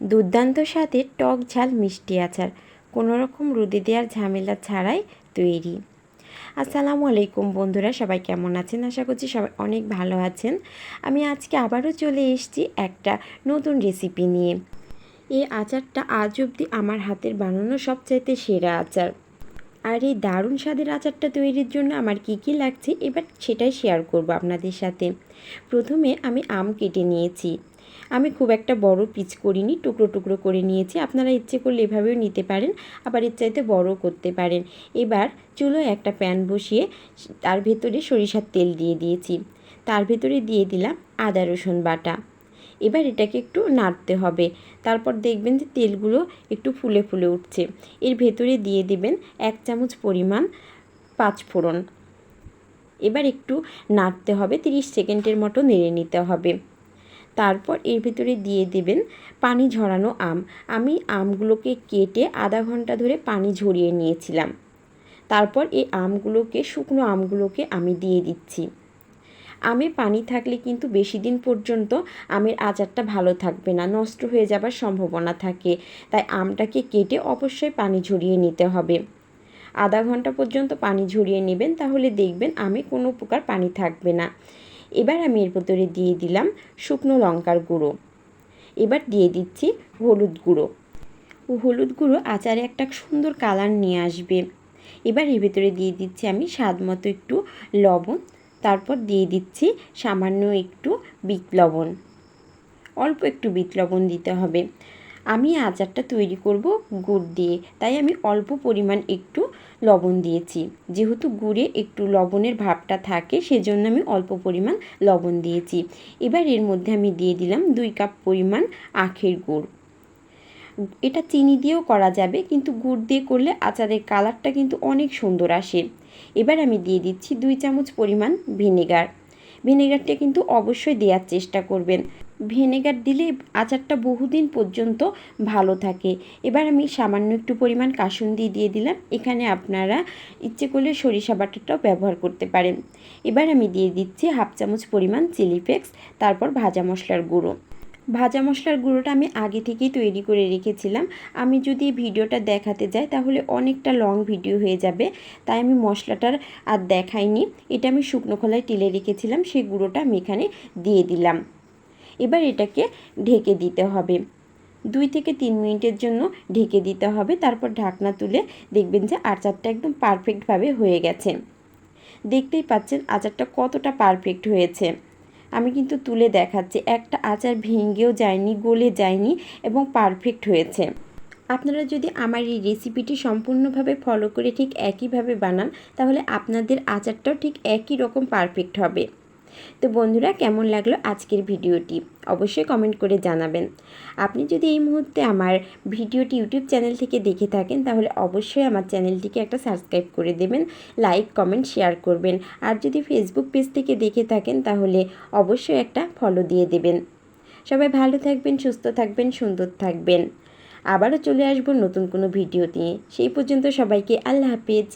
দুর্দান্ত স্বাদের টক ঝাল মিষ্টি আচার কোনো রকম রুদি দেওয়ার ঝামেলা ছাড়াই তৈরি। আসসালামু আলাইকুম বন্ধুরা, সবাই কেমন আছেন? আশা করছি সবাই অনেক ভালো আছেন। আমি আজকে আবারও চলে এসেছি একটা নতুন রেসিপি নিয়ে। এই আচারটা আজ অবধি আমার হাতের বানানো সবচাইতে সেরা আচার। আর এই দারুণ স্বাদের আচারটা তৈরির জন্য আমার কি কি লাগছে এবার সেটাই শেয়ার করব আপনাদের সাথে। প্রথমে আমি আম কেটে নিয়েছি। আমি খুব একটা বড় পিচ করিনি, টুকরো টুকরো করে নিয়েছি। আপনারা ইচ্ছে করলে এভাবেও নিতে পারেন, আবার চাইতে বড় করতে পারেন। এবার চুলোয় একটা প্যান বসিয়ে তার ভেতরে সরিষার তেল দিয়ে দিয়েছি। তার ভেতরে দিয়ে দিলাম আদা রসুন বাটা। এবার এটাকে একটু নাড়তে হবে। তারপর দেখবেন যে তেলগুলো একটু ফুলে ফুলে উঠছে। এর ভেতরে দিয়ে দেবেন এক চামচ পরিমাণ পাঁচ ফোড়ন। এবার একটু নাড়তে হবে 30 সেকেন্ডের মতো নেড়ে নিতে হবে। তারপর এর ভিতরে দিয়ে দেবেন পানি ঝরানো আম। আমি আমগুলোকে কেটে আধা ঘণ্টা ধরে পানি ঝরিয়ে নিয়েছিলাম। তারপর এই আমগুলোকে, শুকনো আমগুলোকে আমি দিয়ে দিচ্ছি। আমে পানি থাকলে কিন্তু বেশি দিন পর্যন্ত আমের আচারটা ভালো থাকবে না, নষ্ট হয়ে যাবার সম্ভাবনা থাকে। তাই আমটাকে কেটে অবশ্যই পানি ঝরিয়ে নিতে হবে। আধা ঘণ্টা পর্যন্ত পানি ঝরিয়ে নেবেন, তাহলে দেখবেন আমে কোনো প্রকার পানি থাকবে না। এবার আমি এর ভেতরে দিয়ে দিলাম শুকনো লঙ্কার গুঁড়ো। এবার দিয়ে দিচ্ছি হলুদ গুঁড়ো। হলুদ গুঁড়ো আচারে একটা সুন্দর কালার নিয়ে আসবে। এবার এর ভেতরে দিয়ে দিচ্ছি আমি স্বাদ মতো একটু লবণ। তারপর দিয়ে দিচ্ছি সামান্য একটু বিট লবণ। অল্প একটু বিট লবণ দিতে হবে। আমি আচারটা তৈরি করব গুড় দিয়ে, তাই আমি অল্প পরিমাণ একটু লবণ দিয়েছি। যেহেতু গুড়ে একটু লবণের ভাবটা থাকে, সেজন্য আমি অল্প পরিমাণ লবণ দিয়েছি। এবার এর মধ্যে আমি দিয়ে দিলাম দুই কাপ পরিমাণ আখের গুড়। এটা চিনি দিয়েও করা যাবে, কিন্তু গুড় দিয়ে করলে আচারের কালারটা কিন্তু অনেক সুন্দর আসে। এবার আমি দিয়ে দিচ্ছি দুই চামচ পরিমাণ ভিনেগার। ভিনেগারটা কিন্তু অবশ্যই দেওয়ার চেষ্টা করবেন। ভিনেগার দিলে আচারটা বহুদিন পর্যন্ত ভালো থাকে। এবার আমি সামান্য একটু পরিমাণ কাসুন্দি দিয়ে দিলাম। এখানে আপনারা ইচ্ছে করলে সরিষা বাটাটাও ব্যবহার করতে পারেন। এবার আমি দিয়ে দিচ্ছি হাফ চামচ পরিমাণ চিলি ফ্লেক্স, তারপর ভাজা মশলার গুঁড়ো। ভাজা মশলার গুঁড়োটা আমি আগে থেকেই তৈরি করে রেখেছিলাম। আমি যদি ভিডিওটা দেখাতে যাই, তাহলে অনেকটা লং ভিডিও হয়ে যাবে। তাই আমি মশলাটার আর দেখাইনি। এটা আমি শুকনো খোলায় টেলে রেখেছিলাম, সেই গুঁড়োটা আমি এখানে দিয়ে দিলাম। এবার এটাকে ঢেকে দিতে হবে। দুই থেকে তিন মিনিটের জন্য ঢেকে দিতে হবে। তারপর ঢাকনা তুলে দেখবেন যে আচারটা একদম পারফেক্টভাবে হয়ে গেছে। দেখতেই পাচ্ছেন আচারটা কতটা পারফেক্ট হয়েছে। আমি কিন্তু তুলে দেখাচ্ছি। একটা আচার ভেঙেও যায়নি, গলে যায়নি এবং পারফেক্ট হয়েছে। আপনারা যদি আমার এই রেসিপিটি সম্পূর্ণভাবে ফলো করে ঠিক একইভাবে বানান, তাহলে আপনাদের আচারটাও ঠিক একই রকম পারফেক্ট হবে। তো বন্ধুরা, কেমন লাগল আজকের ভিডিওটি? অবশ্যই কমেন্ট করে জানাবেন। আপনি যদি এই মুহূর্তে আমার ভিডিওটি ইউটিউব চ্যানেল থেকে দেখে থাকেন, তাহলে অবশ্যই আমার চ্যানেলটিকে একটা সাবস্ক্রাইব করে দেবেন লাইক কমেন্ট শেয়ার করবেন। আর যদি ফেসবুক পেজ থেকে দেখে থাকেন, তাহলে অবশ্যই একটা ফলো দিয়ে দেবেন। সবাই ভালো থাকবেন, সুস্থ থাকবেন, সুন্দর থাকবেন। আবারও চলে আসব নতুন কোনো ভিডিও নিয়ে সেই পর্যন্ত সবাইকে আল্লাহ হাফিজ।